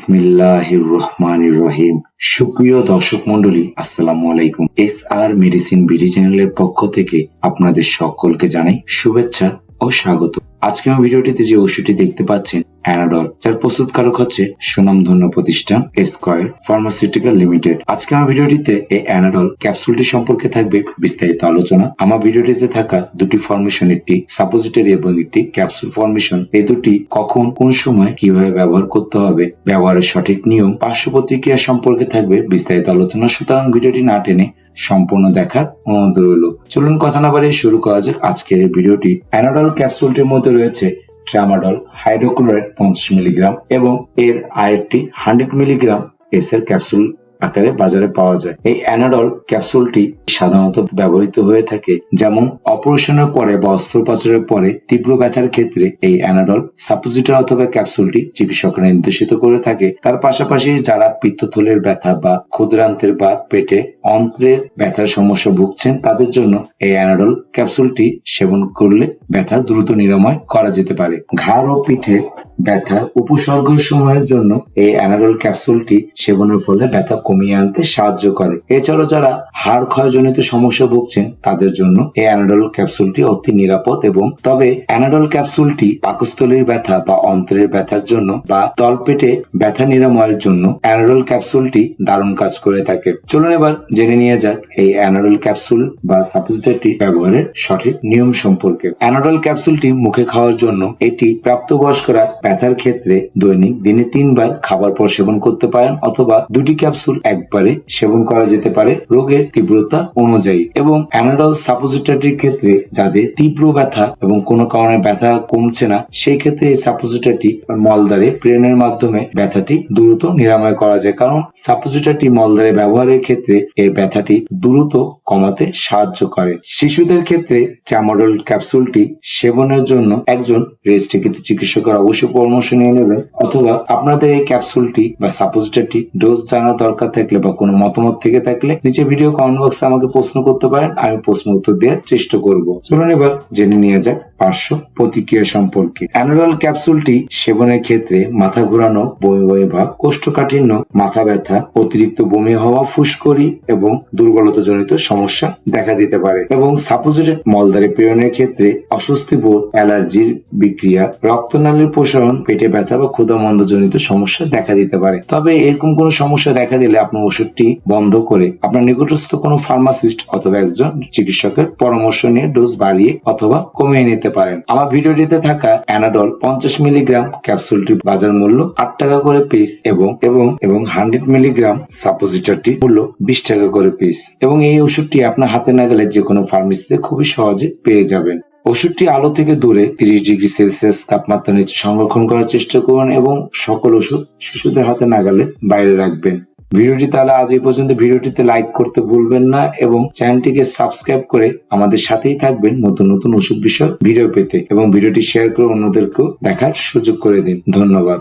বিসমিল্লাহির রহমানির রহিম সুপ্রিয় দর্শক মন্ডলী আসসালামু আলাইকুম। এস আর মেডিসিন বিডি চ্যানেলের পক্ষ থেকে আপনাদের সকলকে জানাই শুভেচ্ছা ও স্বাগত। আজকে আমার ভিডিওটিতে যে ওষুধটি দেখতে পাচ্ছেন অ্যানাডল যার প্রস্তুতকারক হচ্ছে সুনামধন্য প্রতিষ্ঠান স্কয়ার ফার্মাসিউটিক্যাল লিমিটেড আজকে আমার ভিডিওটিতে এই অ্যানাডল ক্যাপসুলটি সম্পর্কে থাকবে বিস্তারিত আলোচনা। আমার ভিডিওটিতে থাকা দুটি ফর্মেশন একটি সাপোজিটরি এবং একটি ক্যাপসুল ফর্মেশন এই দুটি কখন, কোন সময়, কীভাবে ব্যবহার করতে হবে, ব্যবহারের সঠিক নিয়ম, পার্শ্ব প্রতিক্রিয়া সম্পর্কে থাকবে বিস্তারিত আলোচনা। সুতরাং ভিডিওটি না টেনে সম্পূর্ণ দেখার অনুরোধ রইল। চলুন কথা না বাড়িয়ে শুরু করা যাক আজকের এই ভিডিওটি। অ্যানাডল ক্যাপসুলটির মধ্যে রয়েছে ট্রামাডল হাইড্রোক্লোরাইড পঞ্চাশ মিলিগ্রাম এবং এর আরেকটি হান্ড্রেড মিলিগ্রাম এসের ক্যাপসুল আকারে বাজারে পাওয়া যায়। এই অ্যানাডল ক্যাপসুলটি সাধারণত ব্যবহৃত হয়ে থাকে, যেমন অপারেশনের পরে বা অস্ত্রোপচারের পরে তীব্র ব্যথার ক্ষেত্রে এই অ্যানাডল সাপোজিটর অথবা ক্যাপসুলটি চিকিৎসকরা নির্দেশিত করে থাকে। তার পাশাপাশি যারা পিত্তথলের ব্যথা বা ক্ষুদ্রান্তের বা পেটে অন্ত্রের ব্যথার সমস্যা ভুগছেন, তাদের জন্য এই অ্যানাডল ক্যাপসুলটি সেবন করলে ব্যথা দ্রুত নিরাময় করা যেতে পারে। ঘাড় ও পিঠে ব্যথা উপসর্গ সময়ের জন্য এই অ্যানাডল ক্যাপসুলটি সেবনের ফলে ব্যথা কমিয়ে আনতে সাহায্য করে। এছাড়াও যারা হাড় ক্ষয়জনিত সমস্যা ভুগছেন, তাদের জন্য এই অ্যানাডল ক্যাপসুলটি অতি নিরাপদ এবং তবে অ্যানাডল ক্যাপসুলটি পাকস্থলীর ব্যথা বা অন্ত্রের ব্যথার জন্য বা তলপেটে ব্যথা নিরাময়ের জন্য অ্যানাডল ক্যাপসুলটি দারুণ কাজ করে থাকে। চলুন এবার জেনে নিয়ে যাক এই অ্যানাডল ক্যাপসুল বা সাপোজিটরটি ব্যবহারের সঠিক নিয়ম সম্পর্কে। অ্যানাডল ক্যাপসুলটি মুখে খাওয়ার জন্য এটি প্রাপ্তবয়স্করা ব্যথার ক্ষেত্রে দৈনিক দিনে তিনবার খাবার পর সেবন করতে পারেন অথবা দুটি ক্যাপসুল একবারে সেবন করা যেতে পারে রোগের তীব্রতা অনুযায়ী। এবং অ্যানাডল সাপোজিটরির ক্ষেত্রে যাদের তীব্র ব্যথা এবং কোনো কারণে ব্যথা কমছে না, সেই ক্ষেত্রে এই সাপোজিটরটি মলদ্বারে প্রেরণের মাধ্যমে ব্যথাটি দ্রুত নিরাময় করা যায়। কারণ সাপোজিটরটি মলদ্বারে ব্যবহারের ক্ষেত্রে এই ব্যথাটি দ্রুত কমাতে সাহায্য করে। শিশুদের ক্ষেত্রে ট্রামাডল ক্যাপসুলটি সেবনের জন্য একজন রেজিস্ট্রিকৃত চিকিৎসকের অবশ্যই পরামর্শ নিয়ে নেবেন অথবা আপনাদের এই ক্যাপসুলটি বা সাপোজিটারটি ডোজ জানা দরকার থাকলে বা কোনো মতামত থেকে থাকলে নিচে ভিডিও কমেন্ট বক্সে আমাকে প্রশ্ন করতে পারেন, আমি প্রশ্ন উত্তর দেওয়ার চেষ্টা করব। চলুন এবার জেনে নিয়ে যাক পার্শ্ব প্রতিক্রিয়া সম্পর্কে। অ্যানোরাল ক্যাপসুলটি সেবনের ক্ষেত্রে মাথা ঘোরানো বমি বমি ভাব কোষ্ঠকাঠিন্য, মাথা ব্যথা, অতিরিক্ত বমি হওয়া ফুসকরি এবং দুর্বলতা জনিত সমস্যা দেখা দিতে পারে। এবং সাপোজিটেড মলদারে প্রেরণের ক্ষেত্রে অস্বস্তি বোধ, অ্যালার্জির বিক্রিয়া, রক্তনালীর প্রসারণ, পেটে ব্যথা বা ক্ষুধামন্দ জনিত সমস্যা দেখা দিতে পারে। তবে এরকম কোনো সমস্যা দেখা দিলে আপনার ওষুধটি বন্ধ করে আপনার নিকটস্থ কোনো ফার্মাসিস্ট অথবা একজন চিকিৎসকের পরামর্শ নিয়ে ডোজ বাড়িয়ে অথবা কমিয়ে নিতে পারেন। আমার ভিডিওটিতে থাকা অ্যানাডল পঞ্চাশ মিলিগ্রাম ক্যাপসুলটির বাজার মূল্য আট টাকা করে পিস এবং এবং এবং হান্ড্রেড মিলিগ্রাম সাপোজিটরটি মূল্য বিশ টাকা করে পিস এবং এই ওষুধটি আপনার হাতে না গেলে যে কোনো ফার্মেসিতে খুবই সহজে পেয়ে যাবেন। ওষুধটি আলো থেকে দূরে তিরিশ ডিগ্রি সেলসিয়াস তাপমাত্রা নিচে সংরক্ষণ করার চেষ্টা করুন এবং সকল ওষুধ শিশুদের হাতে না গেলে বাইরে রাখবেন। ভিডিওটি তাহলে আজ এই পর্যন্ত। ভিডিওটিতে লাইক করতে ভুলবেন না এবং চ্যানেলটিকে সাবস্ক্রাইব করে আমাদের সাথেই থাকবেন নতুন নতুন ওষুধ বিষয় ভিডিও পেতে এবং ভিডিওটি শেয়ার করে অন্যদেরকেও দেখার সুযোগ করে দিন। ধন্যবাদ।